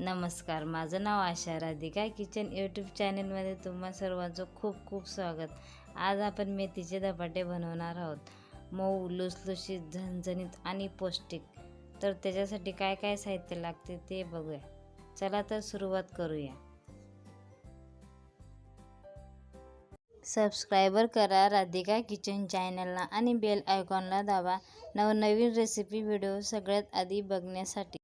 नमस्कार माझं नाव आशा राधिका. किचन यूट्यूब चॅनलमध्ये तुम्हा सर्वांचं खूप खूप स्वागत. आज आपण मेथीचे धपाटे बनवणार आहोत. मऊ लुसलुशीत झणझणीत आणि पौष्टिक. तर त्याच्यासाठी काय काय साहित्य लागते ते बघूया. चला तर सुरुवात करूया. सबस्क्रायबर करा राधिका किचन चॅनलला आणि बेल आयकॉनला दाबा. नवनवीन रेसिपी व्हिडिओ सगळ्यात आधी बघण्यासाठी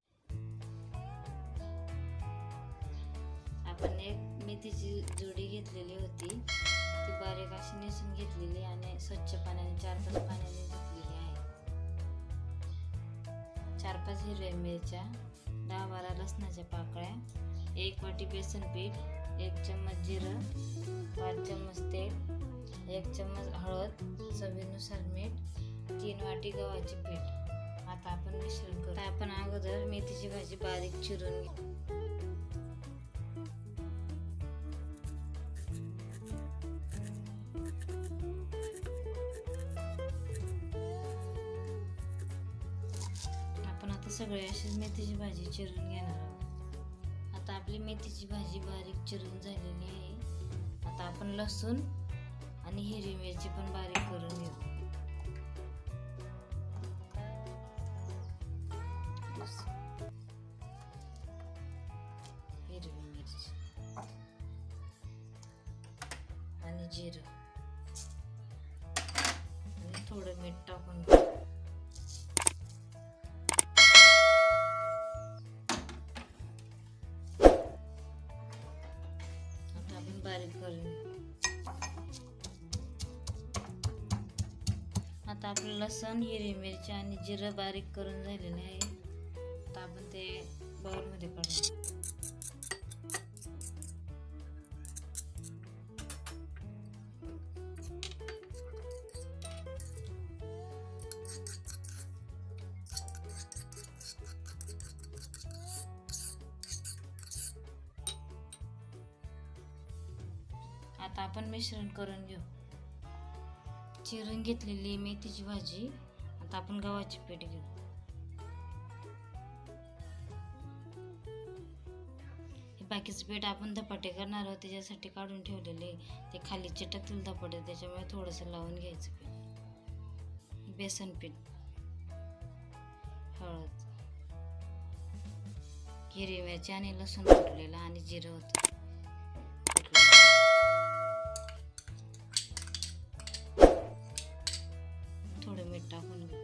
आपण एक मेथीची जोडी घेतलेली होती. ती बारीक अशी नेसून घेतलेली आणि स्वच्छ पाण्याने चार पाच पाण्याने धुतलेली आहे. चार पाच हिरव्या मिरच्या दहा बारा लसणाच्या पाकळ्या एक वाटी बेसन पीठ एक चम्मच जिरं पाच चम्मच तेल एक चम्मच हळद चवीनुसार मीठ तीन वाटी गव्हाचे पीठ. आता आपण मिश्रण करू. आपण अगोदर मेथीची भाजी बारीक चिरून घेऊ सगळे अशीच मेथीची भाजी चिरून घेणार आहोत. आता आपली मेथीची भाजी बारीक चिरून झालेली आहे. आता आपण लसूण आणि हिरवी मिरची पण बारीक करून घेऊ. हिरवी मिरची आणि जिरं. आणि थोडं मीठ टाकून आता आपलं लसण हिरवी मिरची आणि जिरं बारीक करून झालेलं आहे. आता आपण ते बाउलमध्ये काढू. आता आपण मिश्रण करून घेऊ. चिरून घेतलेली मेथीची भाजी. आता आपण गव्हाचे पीठ घेऊ. हे बाकीचं पीठ आपण धपाटे करणार आहोत त्याच्यासाठी काढून ठेवलेले. ते खाली चिटकतील धपाटे त्याच्यामुळे थोडंसं लावून घ्यायचं पीठ. बेसन पीठ. हळद. हिरवी मिरची आणि लसूण कुटलेला आणि जिरं होतं. टाकून घेऊ.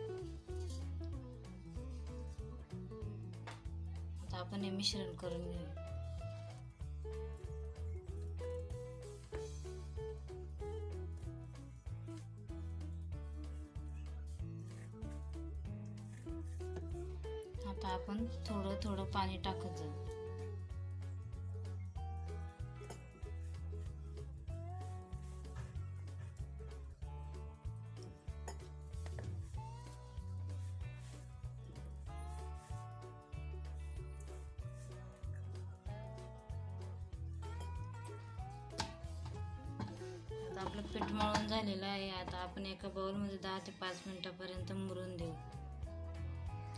आता आपण हे मिश्रण करून घेऊ. आता आपण थोडं थोडं पाणी टाकत जाऊ. आता आपलं पीठ मळून झालेलं आहे. आता आपण एका बाउलमध्ये दहा ते पाच मिनटापर्यंत मुरून देऊ.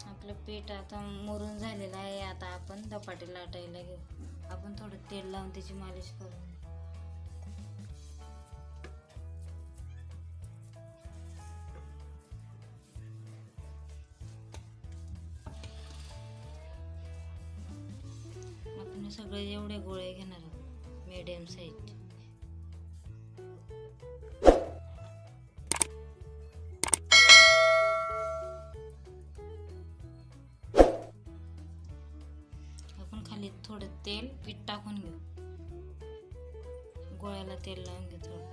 आपलं पीठ आता मुरून झालेलं आहे. आता आपण धपाटे लाटायला घेऊ. आपण थोडं तेल लावून त्याची मालिश करू. आपण सगळे एवढे गोळे घेणार आहोत. मीडियम साईज आपण खाली थोडं तेल पीठ टाकून घेऊ. गोळ्याला तेल लावून घेऊ थोडं.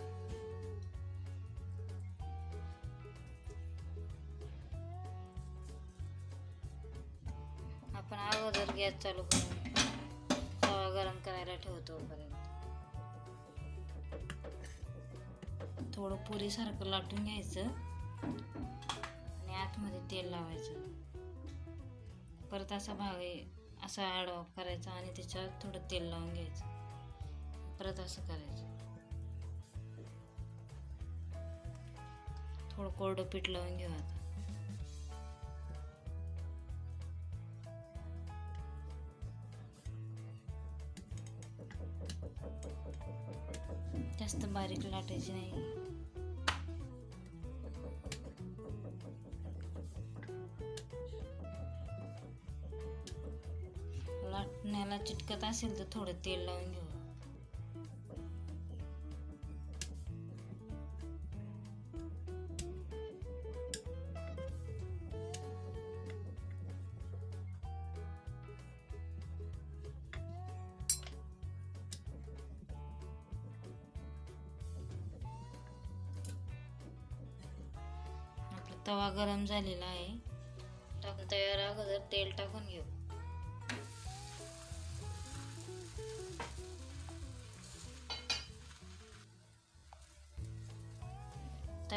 आपण अगोदर गॅस चालू करू. थोडं पुरीसारखं लाटून घ्यायचं. आणि आतमध्ये तेल लावायचं. परत असा भाग असा आडवा करायचा आणि त्याच्यावर थोडं तेल लावून घ्यायचं. परत असं करायचं. थोडं कोरडं पीठ लावून घेऊ आता. जास्त बारीक लाटायची नाही. चिटकत असेल तर थोडं तेल लावून घेऊ. तवा गरम झालेला आहे. टाकून तयार अगोदर तेल टाकून घेऊ.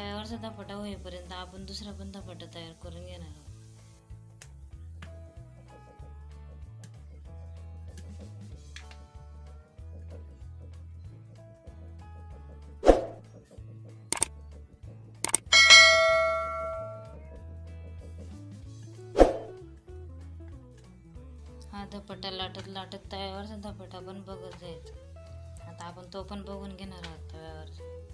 तव्यावरचा धपाटा होईपर्यंत आपण दुसरा पण धपाटा तयार करून घेणार आहोत. हा धपाटा लाटत लाटत तव्यावरचा धपाटा पण बघत जायचं आता आपण तो पण बघून घेणार आहोत तव्यावरचा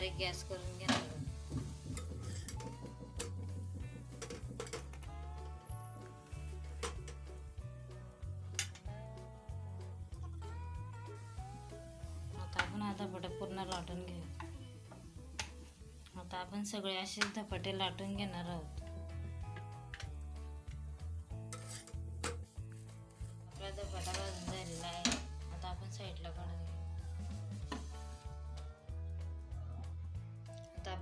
बारीक गॅस करून घेणार आहोत. आता आपण हा धपाटा पूर्ण लाटून घेऊ आता आपण सगळे असेच धपाटे लाटून घेणार आहोत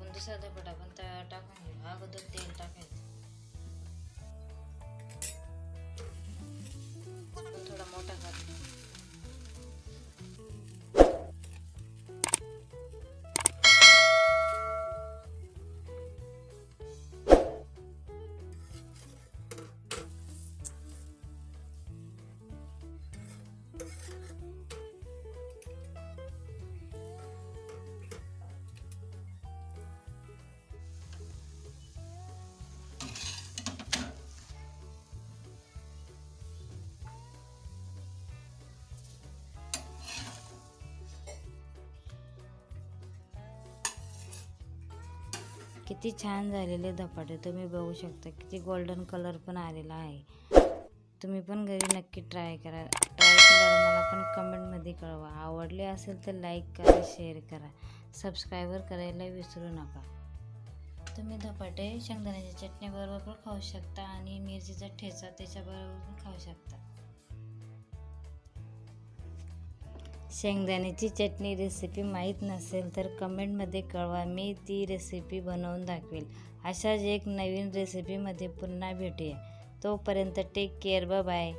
दुसरा धपाटा पण त्या टाकून घेऊ. अगोदर तेल टाकायचं. किती छान झालेले धपाटे. तुम्ही बघू शकता किती गोल्डन कलर पण आलेला आहे. तुम्ही पण घरी नक्की ट्राय करा. ट्राय केल्यावर मला पण कमेंटमध्ये कळवा. आवडले असेल तर लाईक करा शेअर करा. सबस्क्राईबर करायला विसरू नका. तुम्ही धपाटे शेंगदाण्याच्या चटणीबरोबर पण खाऊ शकता आणि मिरचीचा ठेचा त्याच्याबरोबर पण खाऊ शकता. शेंगदाण्याची चटणी रेसिपी माहीत नसेल तर कमेंटमध्ये कळवा. मी ती रेसिपी बनवून दाखवेल. अशाच एक नवीन रेसिपीमध्ये पुन्हा भेटूया. तोपर्यंत टेक केअर बाय